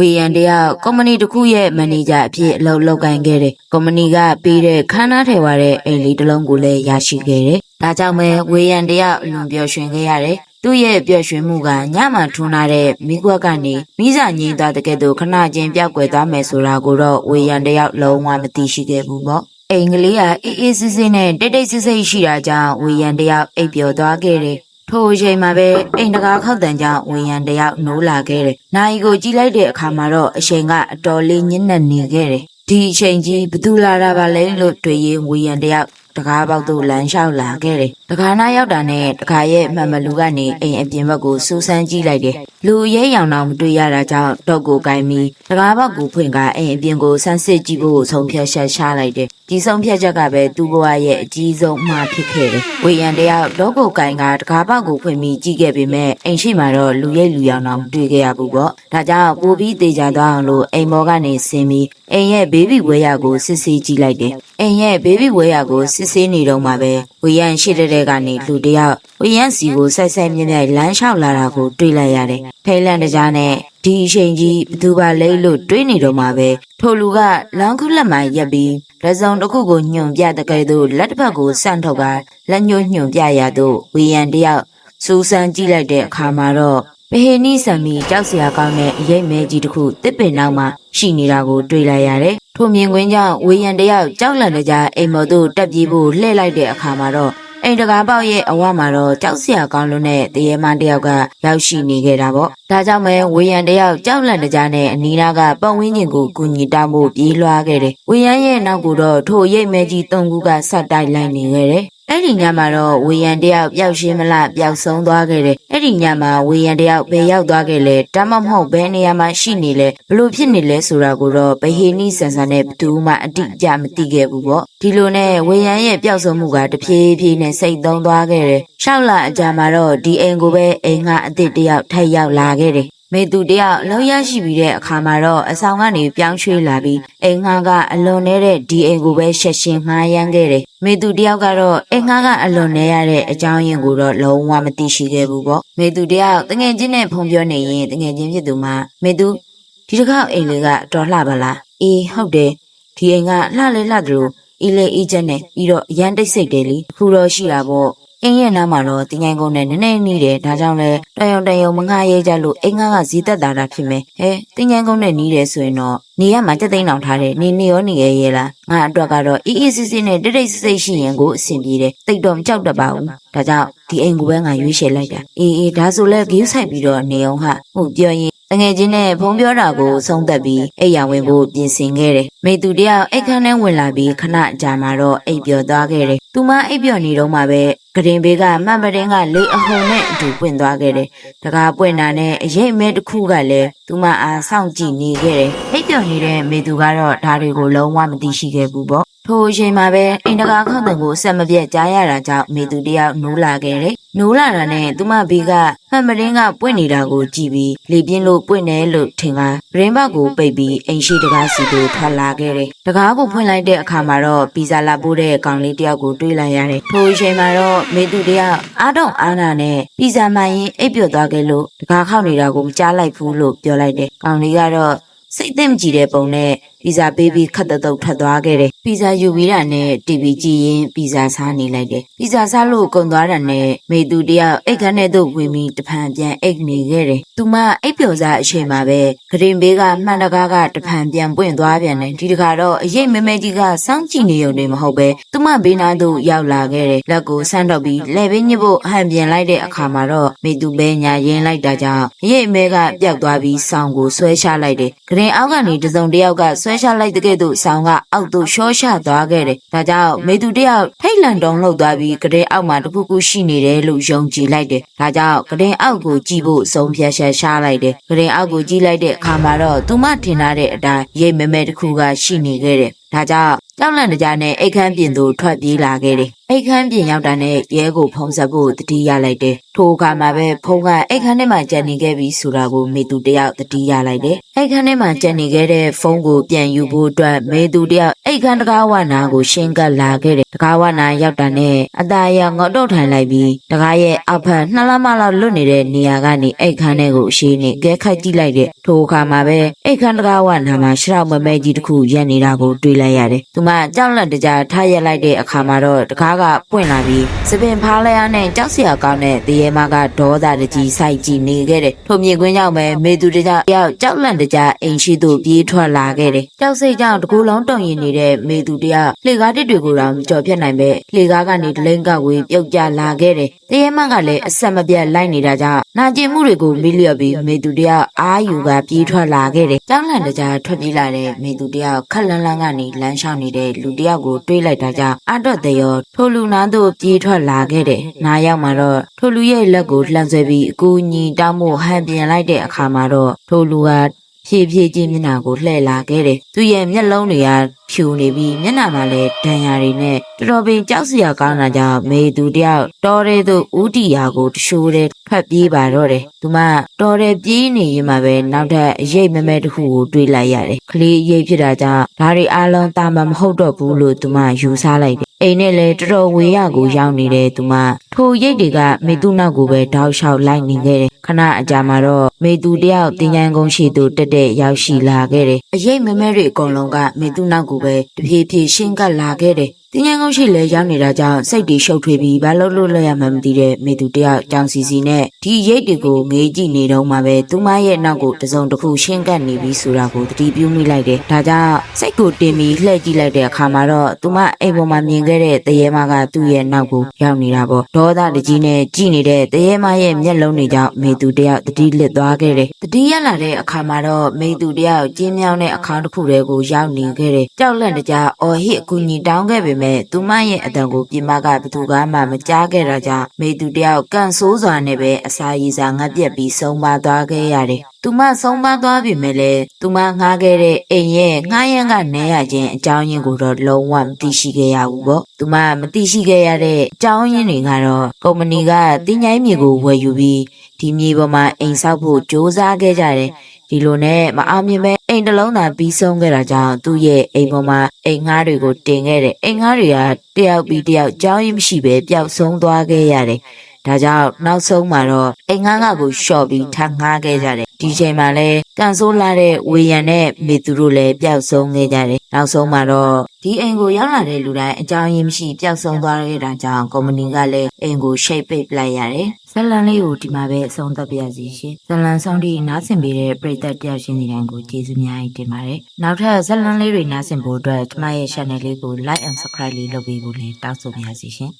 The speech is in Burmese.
ဝေယံတယောက်ကုမ္ပဏီတစ်ခုရဲ့မန်နေဂျာအဖြစ်အလုပ်လုပ်ကိုင်ခဲ့တယ်ကုမ္ပဏီကပေးတဲ့ခန်းနာထဲပါတဲ့အိမ်လေးတစ်လုံးကိုလည်းရရှိခဲ့တယ်ဒါကြောင့်ပဲဝေယံတယောက်အလွန်ပျော်ရွှင်ခဲ့ရတယ်သူ့ရဲ့ပျော်ရွှင်မှုကညမှထွန်းလာတဲ့မိကွက်ကနေမိစာငိမ့်သွားတဲ့ကဲ့သို့ခဏချင်းပြောက်ကွယ်သွားမယ်ဆိုတာကိုတော့ဝေယံတယောက်လုံးဝမသိရှိခဲ့ဘူးပေါ့အိမ်ကလေးကအေးအေးဆေးဆေးနဲ့တိတ်တိတ်ဆိတ်ဆိတ်ရှိတာကြောင့်ဝေယံတယောက်အိပ်ပျော်သွားခဲ့တယ် ထိုအချိန်မှာပဲအိမ်တကာခောက်တန်ကြောင့်ဝေယံတယောက်နိုးလာခဲ့တယ်။နိုင်ကိုကြည့်လိုက်တဲ့အခါမှာတော့အချိန်ကအတော်လေးညှင်းနဲ့နေခဲ့တယ်။ဒီအချိန်ကြီးဘသူလာတာပါလဲလို့တွေ့ရင်ဝေယံတယောက်တကားပေါက်သို့လမ်းလျှောက်လာခဲ့တယ်။တကားနာရောက်တာနဲ့တကားရဲ့မှန်မလူကနေအိမ်အပြင်ဘက်ကိုစူးစမ်းကြည့်လိုက်တယ်။လူရဲရောင်တော့မတွေ့ရတာကြောင့်တော့ကိုကိုင်းပြီးတကားပေါက်ကိုဖွင့်ကအိမ်အပြင်ကိုဆန်းစစ်ကြည့်ဖို့ဆုံးဖြတ်ချက်ချလိုက်တယ်။ ဒီဆုံးဖြတ်ချက်ကပဲသူ့ဘဝရဲ့အကြီးဆုံးအမှားဖြစ်ခဲ့တယ်။ဝေယံတယောက်တော့ကိုကိုင်းကတကားပေါက်ကိုဖွင့်ပြီးကြည့်ခဲ့ပေမဲ့အိမ်ရှိမှာတော့လူရဲလူရောင်တော့မတွေ့ခဲ့ရဘူးပေါ့။ဒါကြောင့်ပိုပြီးတေချာသွားအောင်လို့အိမ်ဘောကနေဆင်းပြီးအိမ်ရဲ့ဘေဘီဝဲရကိုစစ်ဆေးကြည့်လိုက်တယ်။အိမ်ရဲ့ဘေဘီဝဲရကိုစစ်ဆေးနေတော့မှပဲဝေယံရှိတဲ့တဲ့ကနေလူတယောက်ဝေယံစီကိုဆိုက်ဆိုက်မြဲမြဲလမ်းလျှောက်လာတာကိုတွေ့လိုက်ရတယ်။ထိတ်လန့်တကြားနဲ့ ဒီအချိန်ကြီးဘသူပါလဲလို့တွေးနေတော့မှပဲထိုလူကလမ်းခုလက်မှရက်ပြီးလက်စုံတစ်ခုကိုညွန်ပြတဲ့ကဲ့သို့လက်တစ်ဖက်ကိုဆန့်ထုတ်ကလက်ညှိုးညွန်ပြရသို့ဝေယံတယောက်စူးစမ်းကြည့်လိုက်တဲ့အခါမှာတော့ပဟေနီဆံမီကြောက်စရာကောင်းတဲ့အရေးမဲကြီးတစ်ခုတစ်ပင်နောက်မှာရှိနေတာကိုတွေ့လိုက်ရတယ်။ထိုမြင်ကွင်းကြောင့်ဝေယံတယောက်ကြောက်လန့်တကြားအိမ်မော်သို့တက်ပြေးဖို့လှည့်လိုက်တဲ့အခါမှာတော့ အိမ်တကားပေါက်ရဲ့အဝမှာတော့ကြောက်စရာကောင်းလို့နဲ့တရေမတယောက်ကရောက်ရှိနေခဲ့တာပေါ့။ဒါကြောင့်ပဲဝေယံတယောက်ကြောက်လန့်တကြားနဲ့အနီးနားကပတ်ဝန်းကျင်ကိုကူညီတောင်းဖို့ပြေးလွှားခဲ့တယ်။ဝေယံရဲ့နောက်ကိုတော့ထိုရိတ်မဲကြီးသုံးခုကဆက်တိုက်လိုက်နေခဲ့တယ်။ အဲ့ဒီညမှာတော့ဝေယံတယောက်ပျောက်ရှင်းမလားပျောက်ဆုံးသွားခဲ့တယ်။အဲ့ဒီညမှာဝေယံတယောက်ဘယ်ရောက်သွားခဲ့လဲတမမဟုတ်ဘယ်နေရာမှာရှိနေလဲဘလို့ဖြစ်နေလဲဆိုတာကိုတော့ဘဟေနီဆန်ဆန်နဲ့ဘသူမှအတိအကျမသိခဲ့ဘူးပေါ့။ဒီလိုနဲ့ဝေယံရဲ့ပျောက်ဆုံးမှုကတဖြည်းဖြည်းနဲ့စိတ်သုံးသွားခဲ့တယ်။ရှောက်လာအကြမှာတော့ဒီအိမ်ကိုပဲအိမ်ကအစ်စ်တယောက်ထိုက်ရောက်လာခဲ့တယ်။ မေသူတယောက်အလုံးရရှိပြီးတဲ့အခါမှာတော့အဆောင်ကနေပြောင်းရွှေ့လာပြီးအိမ်ငှားကအလွန်နေတဲ့ဒီအိမ်ကိုပဲရှက်ရှင်းငှားရမ်းခဲ့တယ်။မေသူတယောက်ကတော့အိမ်ငှားကအလွန်နေရတဲ့အကြောင်းရင်းကိုတော့လုံးဝမသိရှိခဲ့ဘူးပေါ့။မေသူတယောက်တငယ်ချင်းနဲ့ဖုန်ပြောနေရင်တငယ်ချင်းဖြစ်သူမှမေသူဒီတစ်ခေါက်အိမ်လေးကတော်လှပါလား။အေးဟုတ်တယ်။ဒီအိမ်ကလှလဲလှတယ်လို့အီလေအေးချက်နဲ့ပြီးတော့အရန်တိတ်ဆိတ်တယ်လीအခုတော့ရှိတာပေါ့။ အင်းရဲ့နားမှာတော့တင်ငိုင်းကုန်းနဲ့နည်းနည်းနီးတယ်ဒါကြောင့်လဲတယုံတယုံမငှားရဲကြလို့အိမ်ငါးကဇီးသက်တာတာဖြစ်မယ်ဟဲတင်ငိုင်းကုန်းနဲ့နီးတယ်ဆိုရင်တော့နေရမှာတက်သိန်းအောင်ထားတယ်နေနေရောနေရဲရဲလားငါအတွက်ကတော့အေးအေးဆေးဆေးနဲ့တိတ်တိတ်ဆိတ်ဆိတ်ရှိရင်ကိုအဆင်ပြေတယ်တိတ်တော့မကြောက်တတ်ပါဘူးဒါကြောင့်ဒီအိမ်ကိုပဲငါရွေးချယ်လိုက်တာအေးအေးဒါဆိုလဲဂိူးဆိုင်ပြီးတော့နေအောင်ဟာဟုတ်ပြောရင် တငယ်ချင်းနဲ့ဖုံးပြောတာကိုဆုံးသက်ပြီးအိပ်ရဝင်ဖို့ပြင်ဆင်ခဲ့တယ်။မိသူတယောက်အိတ်ခမ်းထဲဝင်လာပြီးခဏကြာမှတော့အိပ်ပျော်သွားခဲ့တယ်။သူမအိပ်ပျော်နေတော့မှပဲဂရင်ဘေးကမှန်ပတင်းကလေအဟုန်နဲ့အတူပွင့်သွားခဲ့တယ်။တကားပွင့်တာနဲ့အရေးမဲတစ်ခုကလည်းသူမအားစောင့်ကြည့်နေခဲ့တယ်။အိပ်ပျော်နေတဲ့မိသူကတော့ဒါတွေကိုလုံးဝမသိရှိခဲ့ဘူးပေါ့။ထိုအချိန်မှာပဲအိမ်တကာခောက်တံကိုဆက်မပြတ်ကြားရတာကြောင့်မိသူတယောက်နိုးလာခဲ့တယ်။ နိုးလာတာနဲ့သူမဘေးကမှန်ပတင်းကပွင့်နေတာကိုကြည့်ပြီးလေပြင်းလို့ပွင့်တယ်လို့ထင်ကဂရင်ဘတ်ကိုပိတ်ပြီးအိမ်ရှိတကားစီကိုထွက်လာခဲ့တယ်။တကားကိုဖွင့်လိုက်တဲ့အခါမှာတော့ပီဇာလာပိုးတဲ့ကောင်လေးတယောက်ကိုတွေ့လိုက်ရတယ်။ထိုအချိန်မှာတော့မေသူတယောက်အားတော့အားနာနဲ့ပီဇာမှန်ရင်အိပ်ပျော်သွားခဲ့လို့တကားခောက်နေတာကိုမကြားလိုက်ဘူးလို့ပြောလိုက်တယ်။ကောင်လေးကတော့စိတ်သိမ့်ကြည့်တဲ့ပုံနဲ့ ပီဇာပေးပြီးခတ်တုတ်ထွက်သွားခဲ့တယ်။ပီဇာယူပြီးတာနဲ့တီဗီကြည့်ရင်ပီဇာစားနေလိုက်တယ်။ပီဇာစားလို့ကုန်သွားတာနဲ့မေသူတယောက်အိတ်ခမ်းထဲသို့ဝင်ပြီးတဖန်ပြန်အိတ်နေခဲ့တယ်။သူမအိတ်ပျော်စားအချိန်မှာပဲဂရင်ဘေးကမှန်တကားကတဖန်ပြန်ပွင့်သွားပြန်တယ်။ဒီတခါတော့အရေးမဲမဲကြီးကစောင့်ကြည့်နေုံနဲ့မဟုတ်ပဲသူမဘေးနားသို့ရောက်လာခဲ့တယ်။လက်ကိုဆန်းတော့ပြီးလက်ဘေးညစ်ဖို့ဟန်ပြန်လိုက်တဲ့အခါမှာတော့မေသူပဲညာရင်လိုက်တာကြောင့်အရေးမဲကပျောက်သွားပြီးဆောင်းကိုဆွဲချလိုက်တယ်။ဂရင်အောက်ကနေတစုံတယောက်ကဆွဲချလိုက်တဲ့ကဲ့သို့ဆောင်းကအောက်သို့ရှော့ချသွားခဲ့တယ်။ဒါကြောင့်မေသူတယောက်ထိတ်လန့်တုံလှုပ်သွားပြီးကတဲ့အောက်မှာတခုခုရှိနေတယ်လို့ယုံကြည်လိုက်တယ်။ဒါကြောင့်ကတဲ့အောက်ကိုကြည့်ဖို့ဆုံးဖြတ်ချက်ချလိုက်တယ်။ကတဲ့အောက်ကိုကြည့်လိုက်တဲ့အခါမှာတော့သူမထင်ထားတဲ့အတိုင်းရိတ်မဲမဲတစ်ခုကရှိနေခဲ့တယ်။ ဒါကြောင့်ကြောက်လန့်တကြားနဲ့အိတ်ခမ်းပြင်သို့ထွက်ပြေးလာခဲ့တယ်အိတ်ခမ်းပြင်ရောက်တာနဲ့ရဲကိုဖုံးဆက်ဖို့တတိရလိုက်တယ်ထိုအခါမှာပဲဖုံးကအိတ်ခမ်းထဲမှာကြံနေခဲ့ပြီဆိုတာကိုမေသူတယောက်တတိရလိုက်တယ်အိတ်ခမ်းထဲမှာကြံနေခဲ့တဲ့ဖုံးကိုပြန်ယူဖို့အတွက်မေသူတယောက်အိတ်ခမ်းတကားဝနာကိုရှင်းကပ်လာခဲ့တယ်တကားဝနာရောက်တာနဲ့အသားအရငေါ့တော့ထိုင်လိုက်ပြီးတကားရဲ့အောက်ဖက်နှစ်လမလောက်လွတ်နေတဲ့နေရာကနေအိတ်ခမ်းထဲကိုအရှိနဲ့ကဲခိုက်ကြည့်လိုက်တဲ့ထိုအခါမှာပဲအိတ်ခမ်းတကားဝနာမှာရှောက်မမဲကြီးတစ်ခုရက်နေတာကိုတွေ့လိုက်ရတယ်သူမကြောက်လန့်တကြားထားရက်လိုက်တဲ့အခါမှာတော့တကားကပွင့်လာပြီးစပင်ဖားလဲရနဲ့ကြောက်စရာကောင်းတဲ့တရေမကဒေါသတကြီးစိုက်ကြည့်နေခဲ့တယ်ထိုမြေကွင်းကြောင့်ပဲမေသူတကြောက်ယောက်ကြောက်လန့်တကြားအိမ်ရှိသို့ပြေးထွက်လာခဲ့တယ်ကြောက်စိတ်ကြောင့်တကူလုံးတုံရင်နေတဲ့မေသူတယောက်လှေကားတစ်တွေကိုတော့မကြော်ဖြတ်နိုင်ပဲလှေကားကနေတလိန်ကဝေးပြုတ်ကျလာခဲ့တယ်တရေမကလည်းအဆက်မပြတ်လိုက်နေတာကြောင့်နာကျင်မှုတွေကိုမေ့လျော့ပြီးမေသူတယောက်အာယူကပြေးထွက်လာခဲ့တယ်ကြောက်လန့်တကြားထွက်ပြေးလာတဲ့မေသူတယောက်ခက်လန်းလန်းကနေလမ်းလျှောက်နေတဲ့လူတယောက်ကိုတွေးလိုက်တာကြောင့်အတော့တရောထိုလူနာသို့ပြေးထွက်လာခဲ့တယ်နားရောက်မှာတော့ထိုလူရဲ့လက်ကိုလှမ်းဆွဲပြီးအကူညီတောင်းဖို့ဟန်ပြန်လိုက်တဲ့အခါမှာတော့ထိုလူကဖြည်းဖြည်းချင်းမျက်နှာကိုလှည့်လာခဲ့တယ်။သူရဲ့မျက်လုံးတွေက ဖြူနေပြီးမျက်နှာမှာလည်းဒဏ်ရာတွေနဲ့တော်တော်ပင်ကြောက်စရာကောင်းတာကြောင့်မေသူတယောက်တော်တဲ့သူဥတီယာကိုတရှိုးတဲ့ဖတ်ပြေးပါတော့တယ်။သူမတော်တဲ့ပြေးနေရင်မှပဲနောက်ထပ်အရေးမမဲတစ်ခုကိုတွေးလိုက်ရတယ်။ကလေးအရေးဖြစ်တာကြောင့်ဒါတွေအားလုံးတာမမဟုတ်တော့ဘူးလို့သူမယူဆလိုက်တယ်။အိမ်နဲ့လည်းတော်တော်ဝေးရကိုရောက်နေတဲ့သူမထိုရိတ်တွေကမေသူနောက်ကိုပဲတောက်လျှောက်လိုက်နေခဲ့တယ်ခဏအကြာမှာတော့မေသူတယောက်တင်ញိုင်းကုန်းရှိသူတက်တက်ရောက်ရှိလာခဲ့တယ်။အရေးမမဲတွေအကုန်လုံးကမေသူနောက်ကိုပဲတဖြည်းဖြည်းရှင်းကပ်လာခဲ့တယ်။တင်ញိုင်းကုန်းရှိလဲရောက်နေတာကြောင့်စိတ်တွေရှုပ်ထွေးပြီးဘာလို့လို့လဲရမှမသိတဲ့မေသူတယောက်ကြောင်စီစီနဲ့ဒီရိတ်တွေကိုငေးကြည့်နေတော့မှပဲသူမရဲ့နောက်ကိုတစုံတစ်ခုရှင်းကပ်နေပြီဆိုတာကိုတတိပြုမိလိုက်တယ်။ဒါကြောင့်စိတ်ကိုတင်ပြီးလှည့်ကြည့်လိုက်တဲ့အခါမှာတော့သူမအိမ်ပေါ်မှာမြင်ခဲ့တဲ့တရေမကသူ့ရဲ့နောက်ကိုရောက်နေတာပေါ့။ဒေါသတကြီးနဲ့ကြည့်နေတဲ့တရေမရဲ့မျက်လုံးတွေကြောင့်မေသူတယောက်တတိလစ်သွားခဲ့တယ်။တတိရလာတဲ့အခါမှာတော့မေသူတယောက်ကျင်းမြောင်းတဲ့အခါတစ်ခုတည်းကိုရောက်နေခဲ့တယ်။ကြောက်လန့်တကြားအော်ဟစ်အကူညီတောင်းခဲ့ပေမဲ့သူမရဲ့အတန်ကိုပြင်မကဘသူကမှမကြားခဲ့တာကြောင့်မေသူတယောက်ကန်ဆိုးစွာနဲ့ပဲအစာရည်စာငတ်ပြက်ပြီးဆုံးပါသွားခဲ့ရတယ်။သူမဆုံးပါသွားပြီမဲ့လေသူမငှားခဲ့တဲ့အိမ်ရဲ့ငှားရမ်းကနေရခြင်းအကြောင်းရင်းကိုတော့လုံးဝမသိရှိခဲ့ရဘူးပေါ့သူမမသိရှိခဲ့ရတဲ့အကြောင်းရင်းတွေကတော့ကုမ္ပဏီကတင်းញိုင်းမြေကိုဝယ်ယူပြီးဒီမြေပေါ်မှာအိမ်ဆောက်ဖို့စ조사ခဲ့ကြတယ် ဒီလိုနဲ့မအောင်မြင်ပဲအိမ်တစ်လုံးသာပြီးဆုံးခဲ့တာကြောင့်သူ့ရဲ့အိမ်ပေါ်မှာအိမ်ငှားတွေကိုတင်ခဲ့တယ်အိမ်ငှားတွေကတယောက်ပြီးတယောက်ကြောင်းရင်းမရှိပဲပျောက်ဆုံးသွားခဲ့ရတယ်ဒါကြောင့်နောက်ဆုံးမှာတော့အိမ်ငှားကကိုရှော့ပြီးထပ်ငှားခဲ့ကြတယ် ဒီချိန်မှာလဲကန်ဆိုးလာတဲ့ဝေယံနဲ့မေသူတို့လည်းပျောက်ဆုံးခဲ့ကြတယ်နောက်ဆုံးမှာတော့ဒီအိမ်ကိုရောက်လာတဲ့လူတိုင်းအကြောင်းရင်းမရှိပျောက်ဆုံးသွားခဲ့တာကြောင့်ကုမ္ပဏီကလည်းအိမ်ကိုရှိတ်ပိတ်ပလိုက်ရတယ်ဇလန်လေးကိုဒီမှာပဲအဆုံးသတ်ပြရစီရှင်ဇလန်ဆောင်တီနားဆင်ပေးတဲ့ပရိသတ်တယောက်ချင်းစီတိုင်းကိုကျေးဇူးများကြီးတင်ပါတယ်နောက်ထပ်ဇလန်လေးတွေနားဆင်ဖို့အတွက်ကျမရဲ့ channel လေးကို like and subscribe လေးလုပ်ပေးဖို့လည်းတောင်းဆိုပါရစီရှင်